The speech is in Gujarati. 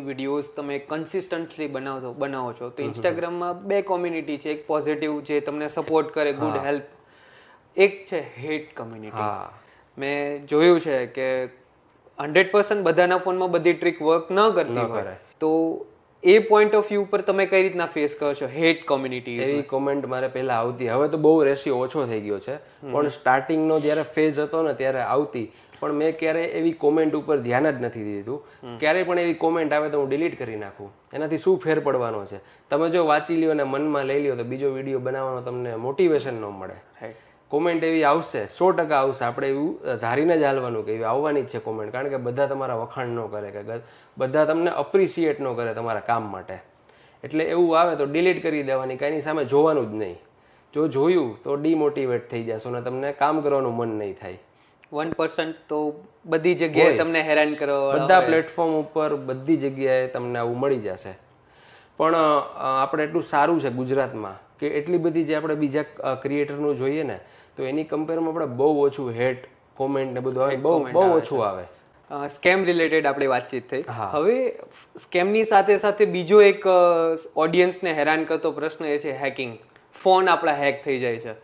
વિડીયોઝ તમે કન્સિસ્ટન્ટલી બનાવો બનાવો છો. તો ઇન્સ્ટાગ્રામમાં બે કોમ્યુનિટી છે. એક પોઝિટિવ જે તમને સપોર્ટ કરે ગુડ હેલ્પ એક છે હેટ કમ્યુનિટી મેં જોયું છે કે હંડ્રેડ પર્સન્ટ બધાના ફોનમાં બધી ટ્રીક વર્ક ન કરતી હોય કરે. તો એ પોઈન્ટ ઓફ વ્યૂ પર તમે કઈ રીતના ફેસ કરો છો? હેટ કોમ્યુનિટી એવી કોમેન્ટ મારે પહેલા આવતી. હવે તો બહુ રેશિયો ઓછો થઈ ગયો છે. પણ સ્ટાર્ટિંગનો જ્યારે ફેઝ હતો ને ત્યારે આવતી. પણ મેં ક્યારેય એવી કોમેન્ટ ઉપર ધ્યાન જ નથી દીધું. ક્યારેય પણ એવી કોમેન્ટ આવે તો હું ડિલીટ કરી નાખું. એનાથી શું ફેર પડવાનો છે? તમે જો વાંચી લ્યો અને મનમાં લઈ લ્યો તો બીજો વીડિયો બનાવવાનો તમને મોટિવેશન ન મળે. કોમેન્ટ એવી આવશે સો ટકા આવશે. આપણે એવું ધારીને જ હાલવાનું કે એવી આવવાની જ છે કોમેન્ટ કારણ કે બધા તમારા વખાણ ન કરે કે બધા તમને અપ્રિશિએટ ન કરે તમારા કામ માટે. એટલે એવું આવે તો ડિલીટ કરી દેવાની કાંઈની સામે જોવાનું જ નહીં. જો જોયું તો ડિમોટિવેટ થઈ જશો અને તમને કામ કરવાનું મન નહીં થાય. વન પર્સન્ટ તો બધી જગ્યાએ તમને હેરાન કરો બધા પ્લેટફોર્મ ઉપર બધી જગ્યાએ તમને આવું મળી જશે. પણ આપણે એટલું સારું છે ગુજરાતમાં કે એટલી બધી જે આપણે બીજા ક્રિએટરનું જોઈએ ને તો એની કમ્પેરમાં આપણે બહુ ઓછું હેટ કોમેન્ટ ને બધું આવે બહુ બહુ ઓછું આવે. સ્કેમ રિલેટેડ આપણી વાતચીત થઈ. હવે સ્કેમની સાથે સાથે બીજો એક ઓડિયન્સને હેરાન કરતો પ્રશ્ન એ છે હેકિંગ ફોન આપણા હેક થઈ જાય છે.